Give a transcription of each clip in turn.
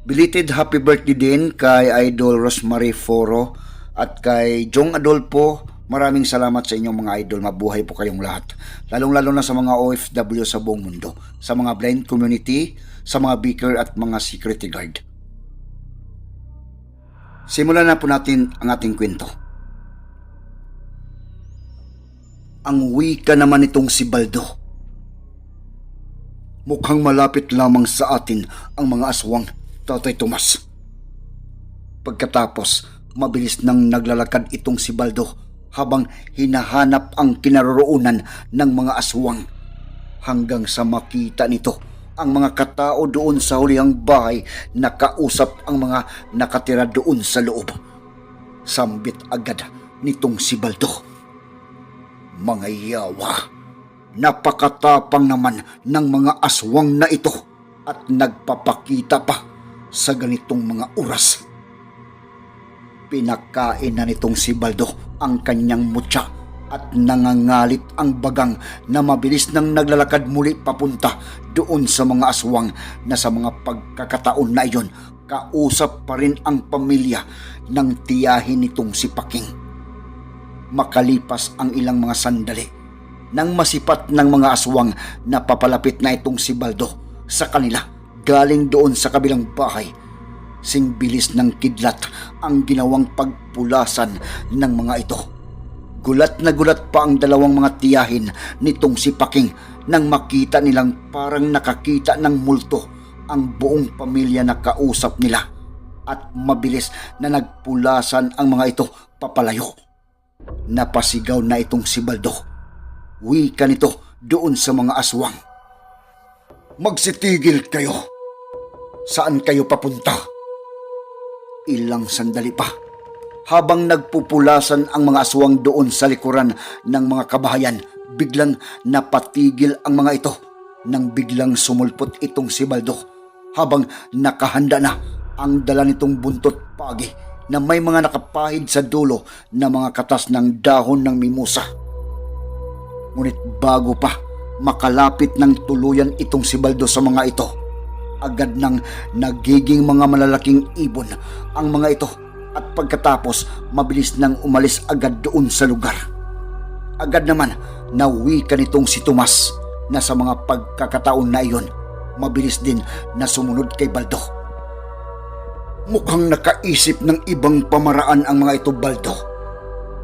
Belated happy birthday din kay Idol Rosemary Foro at kay Jong Adolfo. Maraming salamat sa inyong mga idol. Mabuhay po kayong lahat. Lalong-lalo na sa mga OFW sa buong mundo. Sa mga blind community, sa mga beaker at mga security guard. Simulan na po natin ang ating kwento. Ang wika naman itong si Baldo. Mukhang malapit lamang sa atin ang mga aswang, Tatay Tomas. Pagkatapos, mabilis nang naglalakad itong si Baldo habang hinahanap ang kinaroroonan ng mga aswang hanggang sa makita nito ang mga katao doon sa hulihang bahay na kausap ang mga nakatira doon sa loob. Sambit agad nitong si Baldo. Mga yawa, napakatapang naman ng mga aswang na ito at nagpapakita pa sa ganitong mga oras. Pinakain na nitong si Baldo ang kanyang mutya at nangangalit ang bagang na mabilis nang naglalakad muli papunta doon sa mga aswang na sa mga pagkakataon na iyon kausap pa rin ang pamilya ng tiyahin nitong si Paking. Makalipas ang ilang mga sandali nang masipat ng mga aswang na papalapit na itong si Baldo sa kanila galing doon sa kabilang bahay sing bilis ng kidlat ang ginawang pagpulasan ng mga ito. Gulat na gulat pa ang dalawang mga tiyahin nitong si Paking nang makita nilang parang nakakita ng multo ang buong pamilya na kausap nila at mabilis na nagpulasan ang mga ito papalayo. Napasigaw na itong si Baldo. Wika nito doon sa mga aswang. Magsitigil kayo! Saan kayo papunta? Ilang sandali pa habang nagpupulasan ang mga aswang doon sa likuran ng mga kabahayan, biglang napatigil ang mga ito nang biglang sumulpot itong si Baldo habang nakahanda na ang dala nitong buntot pagi na may mga nakapahid sa dulo na mga katas ng dahon ng mimosa. Ngunit bago pa makalapit ng tuluyan itong si Baldo sa mga ito, agad nang nagiging mga malalaking ibon ang mga ito at pagkatapos mabilis nang umalis agad doon sa lugar. Agad naman nauwi ka nitong si Tomas na sa mga pagkakataon na iyon mabilis din na sumunod kay Baldo. Mukhang nakaisip ng ibang pamaraan ang mga ito Baldo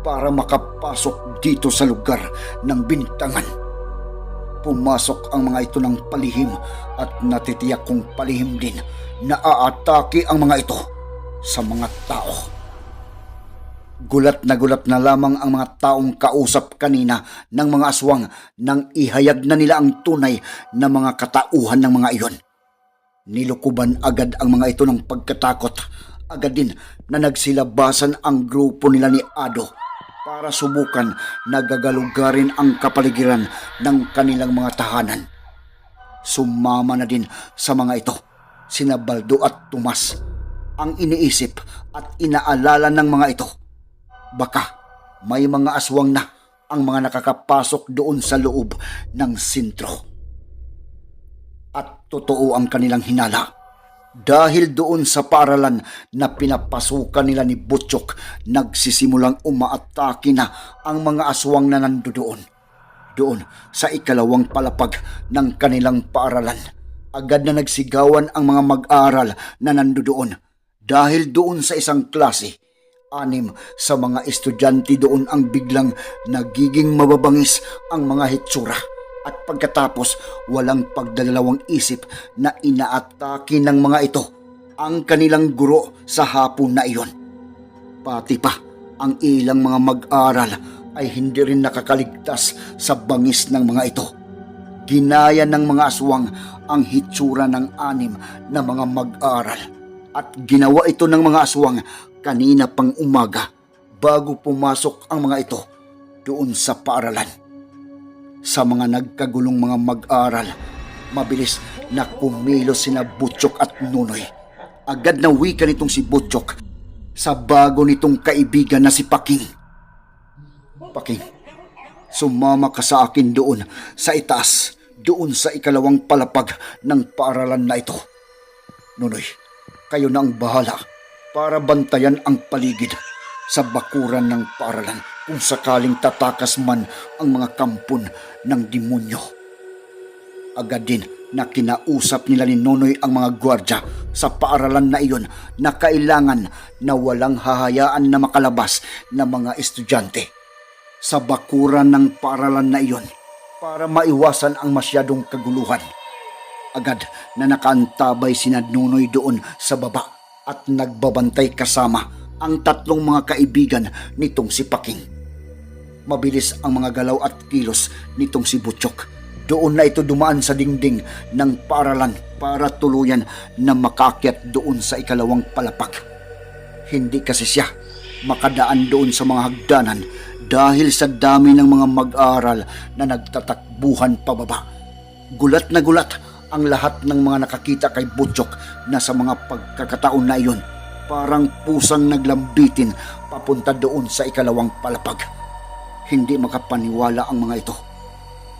para makapasok dito sa lugar ng bintangan. Pumasok ang mga ito ng palihim at natitiyak kong palihim din na aatake ang mga ito sa mga tao. Gulat na gulat na lamang ang mga taong kausap kanina ng mga aswang nang ihayag na nila ang tunay na mga katauhan ng mga iyon. Nilukuban agad ang mga ito ng pagkatakot. Agad din na nagsilabasan ang grupo nila ni Ado para subukan na gagalugarin ang kapaligiran ng kanilang mga tahanan. Sumama na din sa mga ito sina Baldo at Tomas ang iniisip at inaalala ng mga ito. Baka may mga aswang na ang mga nakakapasok doon sa loob ng sintro. At totoo ang kanilang hinala. Dahil doon sa paaralan na pinapasukan nila ni Butchok, nagsisimulang umaatake na ang mga aswang na nandoon. Doon sa ikalawang palapag ng kanilang paaralan, agad na nagsigawan ang mga mag-aaral na nandoon dahil doon sa isang klase, anim sa mga estudyante doon ang biglang nagiging mababangis ang mga hitsura at pagkatapos walang pagdalawang isip na inaatake ng mga ito ang kanilang guro sa hapon na iyon. Pati pa ang ilang mga mag-aral ay hindi rin nakakaligtas sa bangis ng mga ito. Ginaya ng mga aswang ang hitsura ng anim na mga mag-aral At ginawa ito ng mga aswang kanina pang umaga bago pumasok ang mga ito doon sa paaralan. Sa mga nagkagulong mga mag-aral, mabilis na kumilos sina Butchok at Nunoy. Agad na wika nitong si Butchok sa bago nitong kaibigan na si Paking. Paking, sumama ka sa akin doon sa itaas, doon sa ikalawang palapag ng paaralan na ito. Nunoy, kayo na ang bahala para bantayan ang paligid sa bakuran ng paaralan kung sakaling tatakas man ang mga kampon ng demonyo. Agad din na kinausap nila ni Nonoy ang mga gwardya sa paaralan na iyon na kailangan na walang hahayaan na makalabas na mga estudyante sa bakuran ng paaralan na iyon para maiwasan ang masyadong kaguluhan. Agad na nakaantabay sina Nunoy doon sa baba at nagbabantay kasama ang tatlong mga kaibigan nitong si Paking. Mabilis ang mga galaw at kilos nitong si Butchok. Doon na ito dumaan sa dingding ng paaralan para tuluyan na makakyat doon sa ikalawang palapag. Hindi kasi siya makadaan doon sa mga hagdanan dahil sa dami ng mga mag-aaral na nagtatakbuhan pababa. Gulat na gulat ang lahat ng mga nakakita kay Butchok na sa mga pagkakataon na iyon parang pusang naglambitin papunta doon sa ikalawang palapag. Hindi makapaniwala ang mga ito.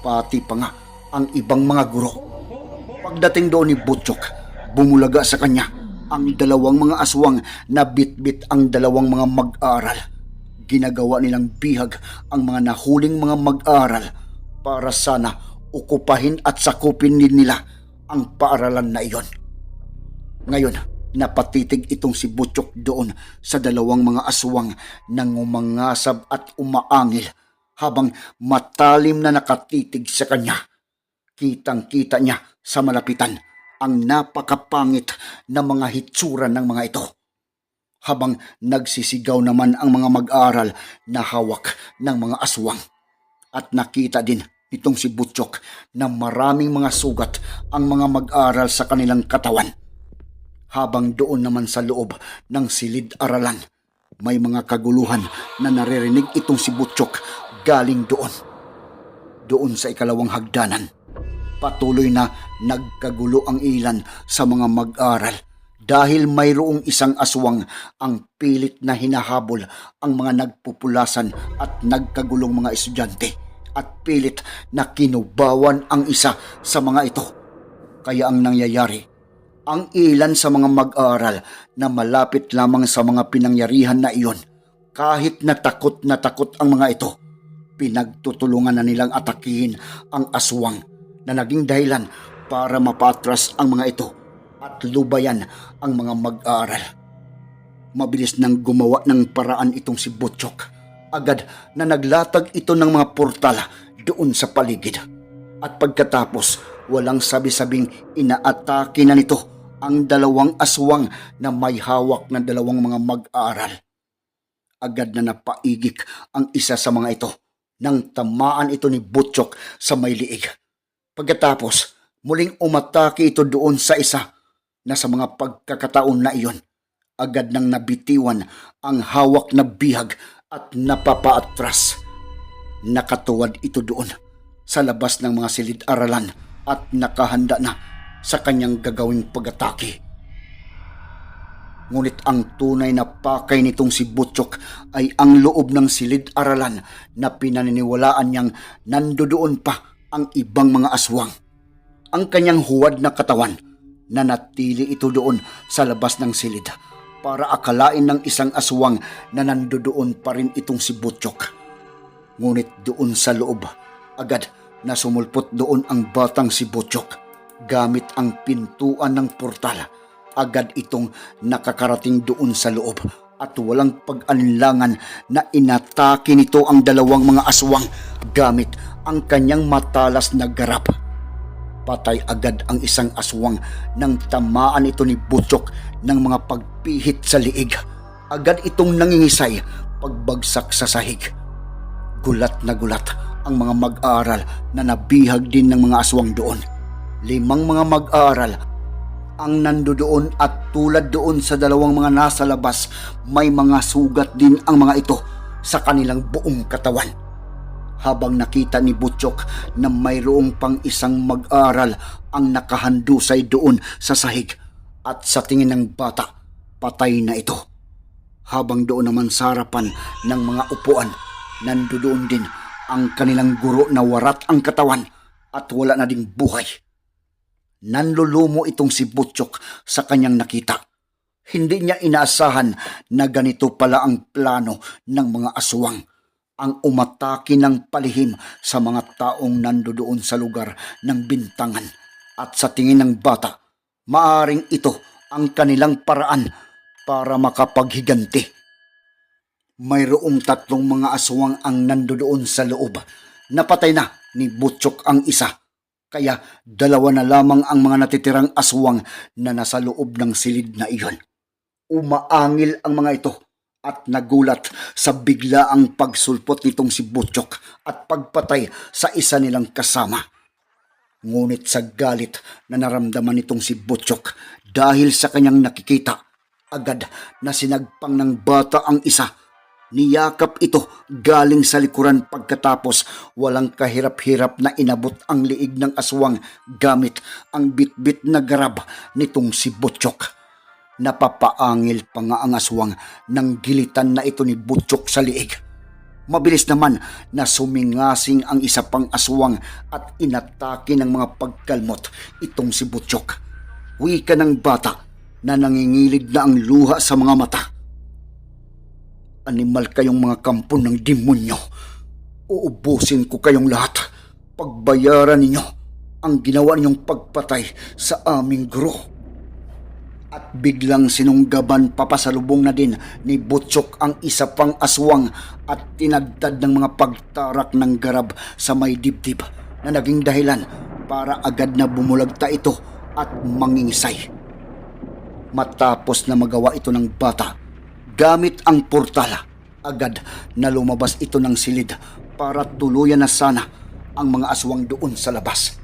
Pati pa nga ang ibang mga guro. Pagdating doon ni Butchok, bumulaga sa kanya ang dalawang mga aswang na bitbit ang dalawang mga mag-aral. Ginagawa nilang bihag ang mga nahuling mga mag-aral para sana ukupahin at sakupin nila ang paaralan na iyon. Ngayon, napatitig itong si Butchok doon sa dalawang mga aswang na ngumangasab at umaangil habang matalim na nakatitig sa kanya. Kitang-kita niya sa malapitan ang napakapangit na mga hitsura ng mga ito. Habang nagsisigaw naman ang mga mag-aral na hawak ng mga aswang. At nakita din itong si Butchok na maraming mga sugat ang mga mag-aral sa kanilang katawan. Habang doon naman sa loob ng silid-aralan, may mga kaguluhan na naririnig itong si Butchok galing doon. Doon sa ikalawang hagdanan, patuloy na nagkagulo ang ilan sa mga mag-aral dahil mayroong isang aswang ang pilit na hinahabol ang mga nagpupulasan at nagkagulong mga estudyante at pilit na kinubawan ang isa sa mga ito. Kaya ang nangyayari, ang ilan sa mga mag-aaral na malapit lamang sa mga pinangyarihan na iyon, kahit na takot na takot ang mga ito, pinagtutulungan na nilang atakihin ang aswang na naging dahilan para mapatras ang mga ito at lubayan ang mga mag-aaral. Mabilis nang gumawa ng paraan itong si Butchok. Agad na naglatag ito ng mga portal doon sa paligid. At pagkatapos, walang sabi-sabing inaatake na nito ang dalawang aswang na may hawak na dalawang mga mag-aaral. Agad na napaigik ang isa sa mga ito nang tamaan ito ni Butchok sa may liig. Pagkatapos, muling umatake ito doon sa isa na sa mga pagkakataon na iyon, agad nang nabitiwan ang hawak na bihag at napapaatras. Nakatuwad ito doon sa labas ng mga silid-aralan at nakahanda na sa kanyang gagawing pag-atake. Ngunit ang tunay na pakay nitong si Butchok ay ang loob ng silid-aralan na pinaniniwalaan niyang nandoon pa ang ibang mga aswang. Ang kanyang huwad na katawan na natili ito doon sa labas ng silid para akalain ng isang aswang na nandoon pa rin itong si Butchok. Ngunit doon sa loob, agad na sumulpot doon ang batang si Butchok gamit ang pintuan ng portal agad itong nakakarating doon sa loob at walang pag-alinlangan na inatake nito ang dalawang mga aswang gamit ang kanyang matalas na garap. Patay agad ang isang aswang nang tamaan ito ni Butchok ng mga pagpihit sa liig. Agad itong nangingisay pagbagsak sa sahig. Gulat na gulat ang mga mag-aaral na nabihag din ng mga aswang doon. Limang mga mag-aaral ang nandoon at tulad doon sa dalawang mga nasa labas, may mga sugat din ang mga ito sa kanilang buong katawan. Habang nakita ni Butchok na mayroong pang isang mag-aral ang nakahandusay doon sa sahig at sa tingin ng bata, patay na ito. Habang doon naman sa harapan ng mga upuan, nandoon din ang kanilang guro na warat ang katawan at wala na ding buhay. Nanlulumo itong si Butchok sa kanyang nakita. Hindi niya inaasahan na ganito pala ang plano ng mga aswang. Ang umatake ng palihim sa mga taong nandoon sa lugar ng bintangan. At sa tingin ng bata, maaring ito ang kanilang paraan para makapaghiganti. Mayroong tatlong mga aswang ang nandoon sa loob. Napatay na ni Butchok ang isa. Kaya dalawa na lamang ang mga natitirang aswang na nasa loob ng silid na iyon. Umaangil ang mga ito at nagulat sa biglaang pagsulpot nitong si Butchok at pagpatay sa isa nilang kasama. Ngunit sa galit na naramdaman nitong si Butchok dahil sa kanyang nakikita, agad na sinagpang ng bata ang isa. Niyakap ito galing sa likuran pagkatapos walang kahirap-hirap na inabot ang liig ng aswang gamit ang bitbit na garab nitong si Butchok. Napapaangil pa nga ang aswang nang gilitan na ito ni Butchok sa liig. Mabilis naman na sumingasing ang isa pang aswang at inatake ng mga pagkalmot itong si Butchok. Wika ng bata na nangingilig na ang luha sa mga mata. Animal kayong mga kampon ng demonyo. Uubusin ko kayong lahat. Pagbayaran ninyo ang ginawa ninyong pagpatay sa aming guro. At biglang sinunggaban papasalubong na din ni Butchok ang isa pang aswang at tinagtad ng mga pagtarak ng garab sa may dibdib na naging dahilan para agad na bumulagta ito at mangingisay. Matapos na magawa ito ng bata, gamit ang portala, agad na lumabas ito ng silid para tuluyan na sana ang mga aswang doon sa labas.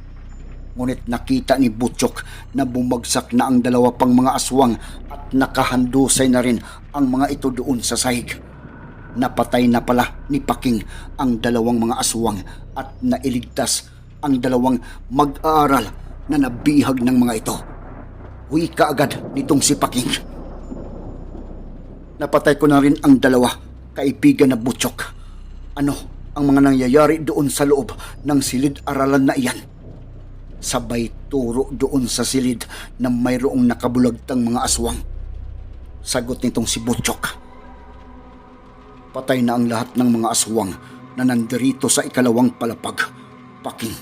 Ngunit nakita ni Butchok na bumagsak na ang dalawa pang mga aswang at nakahandusay na rin ang mga ito doon sa sahig. Napatay na pala ni Paking ang dalawang mga aswang at nailigtas ang dalawang mag-aaral na nabihag ng mga ito. Huwi ka agad nitong si Paking. Napatay ko na rin ang dalawa, kaibigan na Butchok. Ano ang mga nangyayari doon sa loob ng silid-aralan na iyan? Sabay turo doon sa silid na mayroong nakabulagtang mga aswang. Sagot nitong si Butchok. Patay na ang lahat ng mga aswang na nandirito sa ikalawang palapag. Paking,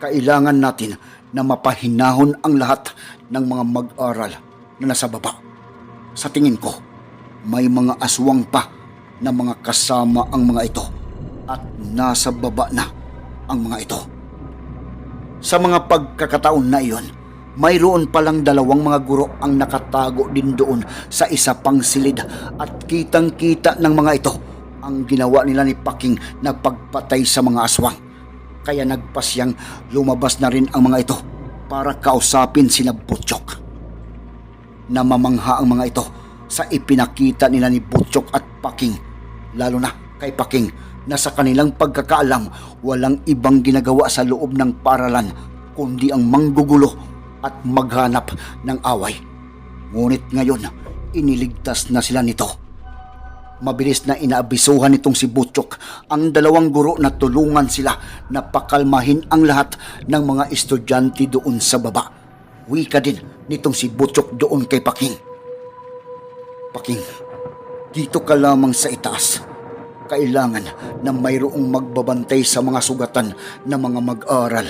kailangan natin na mapahinahon ang lahat ng mga mag-aral na nasa baba. Sa tingin ko, may mga aswang pa na mga kasama ang mga ito at nasa baba na ang mga ito. Sa mga pagkakataon na iyon, mayroon palang dalawang mga guro ang nakatago din doon sa isa pang silid at kitang-kita ng mga ito ang ginawa nila ni Paking na pagpatay sa mga aswang. Kaya nagpasyang lumabas na rin ang mga ito para kausapin sina Butchok. Namamangha ang mga ito sa ipinakita nila ni Butchok at Paking, lalo na kay Paking na sa kanilang pagkakaalam walang ibang ginagawa sa loob ng paralan kundi ang manggugulo at maghanap ng away. Ngunit ngayon, iniligtas na sila nito. Mabilis na inaabisuhan nitong si Butchok ang dalawang guro na tulungan sila na pakalmahin ang lahat ng mga estudyante doon sa baba. Wika din nitong si Butchok doon kay Paking. Paking, dito ka lamang sa itaas. Kailangan na mayroong magbabantay sa mga sugatan ng mga mag-aral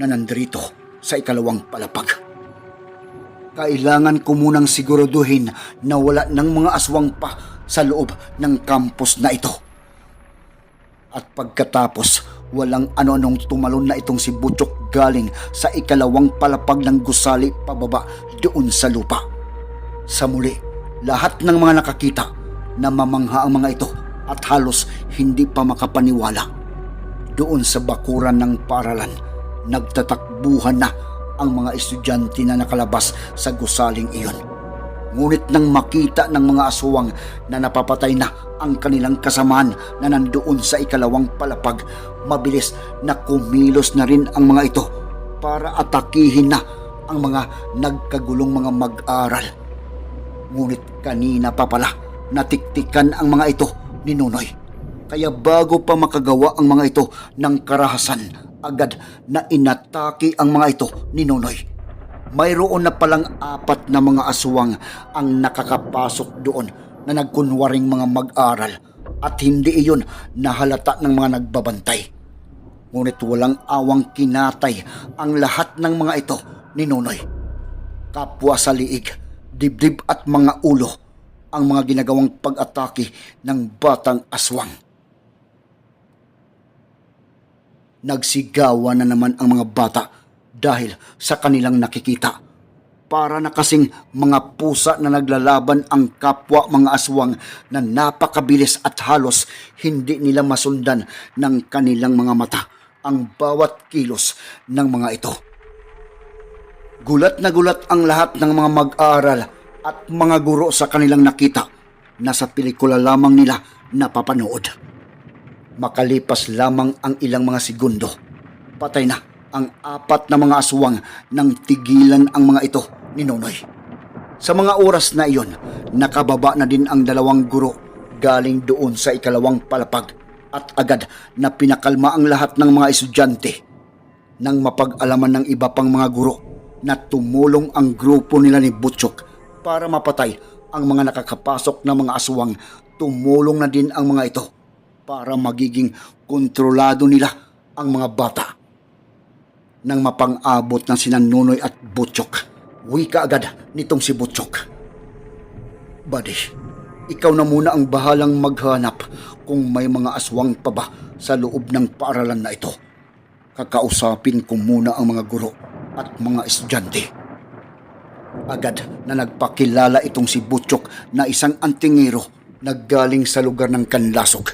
na nandrito sa ikalawang palapag. Kailangan ko munang siguraduhin na wala ng mga aswang pa sa loob ng campus na ito. At pagkatapos, walang ano-anong tumalon na itong si Butchok galing sa ikalawang palapag ng gusali pababa doon sa lupa. Sa muli, lahat ng mga nakakita na mamangha ang mga ito at halos hindi pa makapaniwala. Doon sa bakuran ng paralan, nagtatakbuhan na ang mga estudyante na nakalabas sa gusaling iyon. Ngunit nang makita ng mga aswang na napapatay na ang kanilang kasamaan na nandoon sa ikalawang palapag, mabilis na kumilos na rin ang mga ito para atakihin na ang mga nagkagulong mga mag-aral. Ngunit kanina pa pala natiktikan ang mga ito ni Nunoy. Kaya bago pa makagawa ang mga ito ng karahasan, agad na inatake ang mga ito ni Nunoy. Mayroon na palang apat na mga aswang ang nakakapasok doon na nagkunwaring mga mag-aral at hindi iyon nahalata ng mga nagbabantay. Ngunit walang awang kinatay ang lahat ng mga ito ni Nunoy. Kapwa sa liig, dibdib at mga ulo ang mga ginagawang pag-atake ng batang aswang. Nagsigawan na naman ang mga bata dahil sa kanilang nakikita. Para na kasing mga pusa na naglalaban ang kapwa mga aswang na napakabilis at halos hindi nila masundan ng kanilang mga mata ang bawat kilos ng mga ito. Gulat na gulat ang lahat ng mga mag-aaral at mga guro sa kanilang nakita na sa pelikula lamang nila napapanood. Makalipas lamang ang ilang mga segundo, patay na ang apat na mga aswang nang tigilan ang mga ito ni Nonoy. Sa mga oras na iyon, nakababa na din ang dalawang guro galing doon sa ikalawang palapag at agad na pinakalma ang lahat ng mga estudyante nang mapag-alaman ng iba pang mga guro na tumulong ang grupo nila ni Butchok para mapatay ang mga nakakapasok na mga aswang tumulong na din ang mga ito para magiging kontrolado nila ang mga bata nang mapang-abot ng sina Nunoy at Butchok. Wika agad nitong si Butchok. Buddy, ikaw na muna ang bahalang maghanap kung may mga aswang pa ba sa loob ng paaralan na ito. Kakausapin ko muna ang mga guro at mga estudyante. Agad na nagpakilala itong si Butchok na isang antingero na galing sa lugar ng Kanlasog.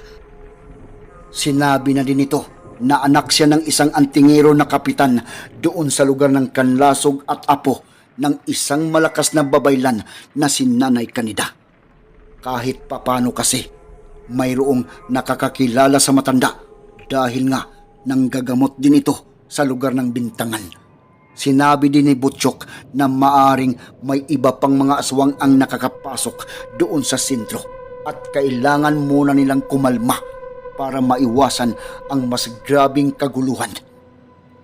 Sinabi na din ito na anak siya ng isang antingero na kapitan doon sa lugar ng Kanlasog at apo ng isang malakas na babaylan na si Nanay Kanida. Kahit papano kasi, mayroong nakakakilala sa matanda dahil nga nanggagamot din ito sa lugar ng bintangan. Sinabi din ni Butchok na maaring may iba pang mga aswang ang nakakapasok doon sa sentro at kailangan muna nilang kumalma para maiwasan ang mas grabing kaguluhan.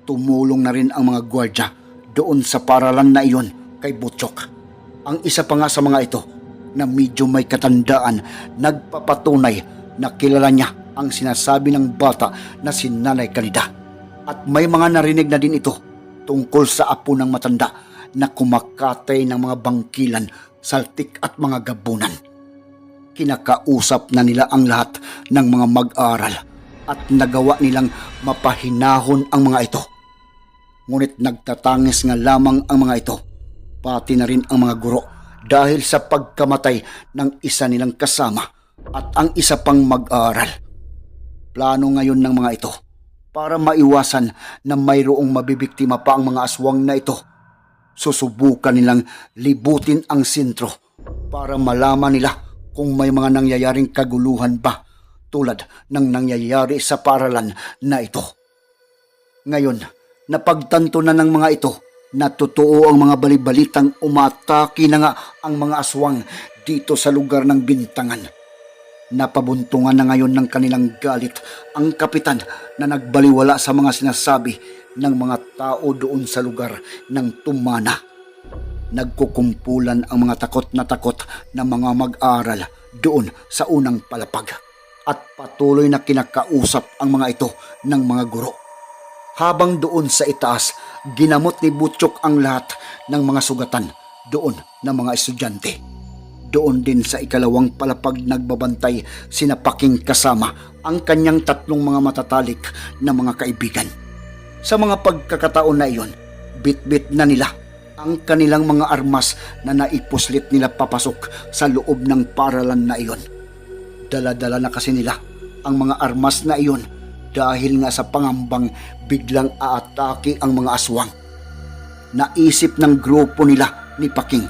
Tumulong na rin ang mga gwardya doon sa paralan na iyon kay Butchok. Ang isa pa nga sa mga ito na medyo may katandaan nagpapatunay na kilala niya ang sinasabi ng bata na si Nanay Kalida. At may mga narinig na din ito tungkol sa apo ng matanda na kumakatay ng mga bangkilan, saltik at mga gabunan. Kinakausap na nila ang lahat ng mga mag-aral at nagawa nilang mapahinahon ang mga ito. Ngunit nagtatangis nga lamang ang mga ito, pati na rin ang mga guro dahil sa pagkamatay ng isa nilang kasama at ang isa pang mag-aaral. Plano ngayon ng mga ito para maiwasan na mayroong mabibiktima pa ang mga aswang na ito. Susubukan nilang libutin ang sentro para malaman nila kung may mga nangyayaring kaguluhan ba tulad ng nangyayari sa paralan na ito. Ngayon, napagtanto na ng mga ito na totoo ang mga balibalitang umatake na nga ang mga aswang dito sa lugar ng bintangan. Napabuntungan na ngayon ng kanilang galit ang kapitan na nagbaliwala sa mga sinasabi ng mga tao doon sa lugar ng tumana. Nagkukumpulan ang mga takot na takot na mga mag-aral doon sa unang palapag at patuloy na kinakausap ang mga ito ng mga guro. Habang doon sa itaas, ginamot ni Butchok ang lahat ng mga sugatan doon ng mga estudyante. Doon din sa ikalawang palapag nagbabantay sinapaking kasama ang kanyang tatlong mga matatalik na mga kaibigan. Sa mga pagkakataon na iyon, bit-bit na nila ang kanilang mga armas na naipuslit nila papasok sa loob ng paralan na iyon. Dala-dala na kasi nila ang mga armas na iyon dahil nga sa pangambang biglang aatake ang mga aswang. naisip ng grupo nila ni Paking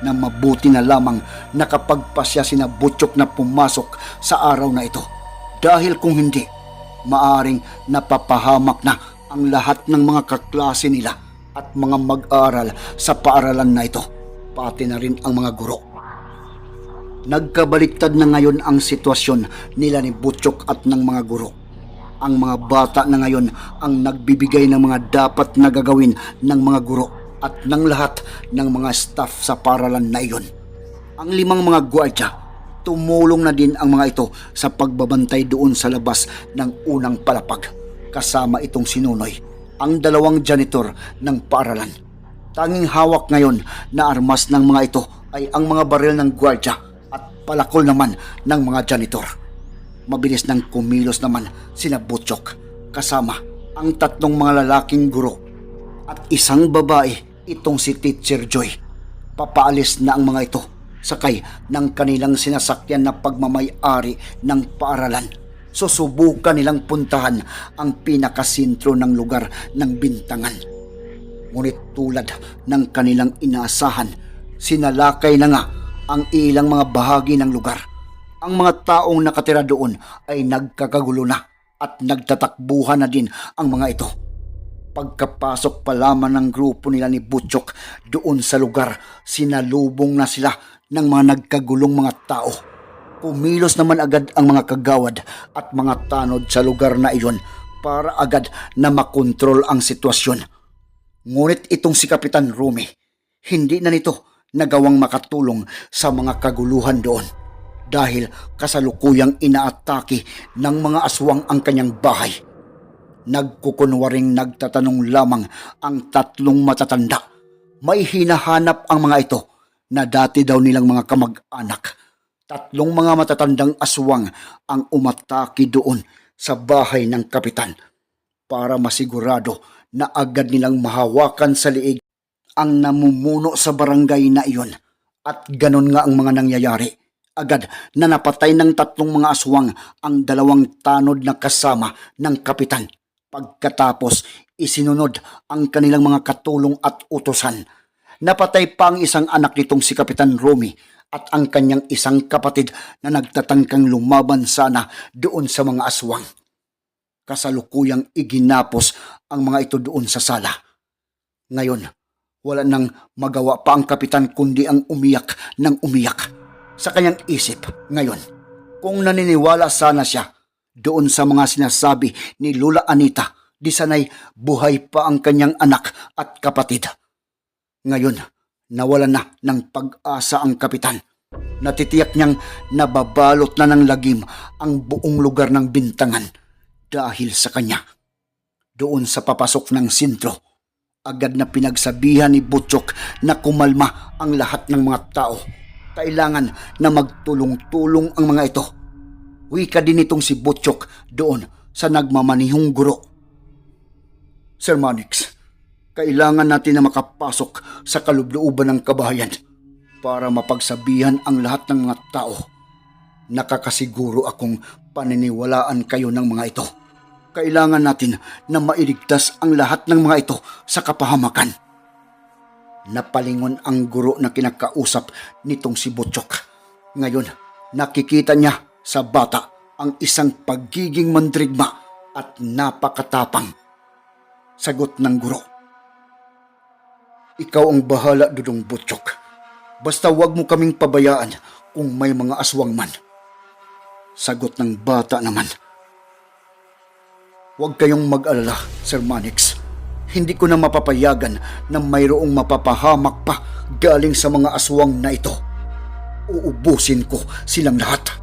na mabuti na lamang nakapagpasya sina Butchok na pumasok sa araw na ito. Dahil kung hindi, maaring napapahamak na ang lahat ng mga kaklase nila at mga mag-aral sa paaralan na ito, pati na rin ang mga guro. Nagkabaliktad na ngayon ang sitwasyon nila ni Butchok at ng mga guro. Ang mga bata na ngayon ang nagbibigay ng mga dapat na gagawin ng mga guro at ng lahat ng mga staff sa paralan na iyon. Ang limang mga gwardya, tumulong na din ang mga ito sa pagbabantay doon sa labas ng unang palapag. Kasama itong sinunoy, ang dalawang janitor ng paaralan. Tanging hawak ngayon na armas ng mga ito ay ang mga baril ng gwardya at palakol naman ng mga janitor. Mabilis nang kumilos naman sina Butchok kasama ang tatlong mga lalaking guro at isang babae itong si Teacher Joy. Papaalis na ang mga ito sakay ng kanilang sinasakyan na pagmamay-ari ng paaralan. Susubukan nilang puntahan ang pinakasintro ng lugar ng bintangan. Ngunit tulad ng kanilang inaasahan, sinalakay na nga ang ilang mga bahagi ng lugar. Ang mga taong nakatira doon ay nagkakagulo na at nagtatakbuhan na din ang mga ito. Pagkapasok pa lamang ng grupo nila ni Butchok doon sa lugar, sinalubong na sila ng mga nagkagulong mga tao. Kumilos naman agad ang mga kagawad at mga tanod sa lugar na iyon para agad na makontrol ang sitwasyon. Ngunit itong si Kapitan Rumi, hindi na nito nagawang makatulong sa mga kaguluhan doon dahil kasalukuyang inaatake ng mga aswang ang kanyang bahay. Nagkukunwaring nagtatanong lamang ang tatlong matatanda. May hinahanap ang mga ito na dati daw nilang mga kamag-anak. Tatlong mga matatandang aswang ang umatake doon sa bahay ng kapitan para masigurado na agad nilang mahawakan sa liig ang namumuno sa barangay na iyon. At ganon nga ang mga nangyayari. Agad na napatay ng tatlong mga aswang ang dalawang tanod na kasama ng kapitan. Pagkatapos, isinunod ang kanilang mga katulong at utosan. Napatay pa ang isang anak nitong si Kapitan Romy at ang kanyang isang kapatid na nagtatangkang lumaban sana doon sa mga aswang. Kasalukuyang iginapos ang mga ito doon sa sala. Ngayon, wala nang magawa pa ang kapitan kundi ang umiyak ng umiyak. Sa kanyang isip ngayon, kung naniniwala sana siya doon sa mga sinasabi ni Lula Anita, di sanay buhay pa ang kanyang anak at kapatid. Ngayon, nawala na ng pag-asa ang kapitan. Natitiyak niyang nababalot na ng lagim ang buong lugar ng bintangan dahil sa kanya. Doon sa papasok ng sintro, agad na pinagsabihan ni Butchok na kumalma ang lahat ng mga tao. Kailangan na magtulong-tulong ang mga ito. Wika din itong si Butchok doon sa nagmamanihong guro. Sir Manix, kailangan natin na makapasok sa kalublooban ng kabahayan para mapagsabihan ang lahat ng mga tao. Nakakasiguro akong paniniwalaan kayo ng mga ito. Kailangan natin na mailigtas ang lahat ng mga ito sa kapahamakan. Napalingon ang guro na kinakausap nitong si Butchok. Ngayon, nakikita niya sa bata ang isang pagiging mandrigma at napakatapang. Sagot ng guro. Ikaw ang bahala, Dudong Butchok. Basta wag mo kaming pabayaan kung may mga aswang man. Sagot ng bata naman. Huwag kayong mag-alala, Sir Manix. Hindi ko na mapapayagan na mayroong mapapahamak pa galing sa mga aswang na ito. Uubusin ko silang lahat.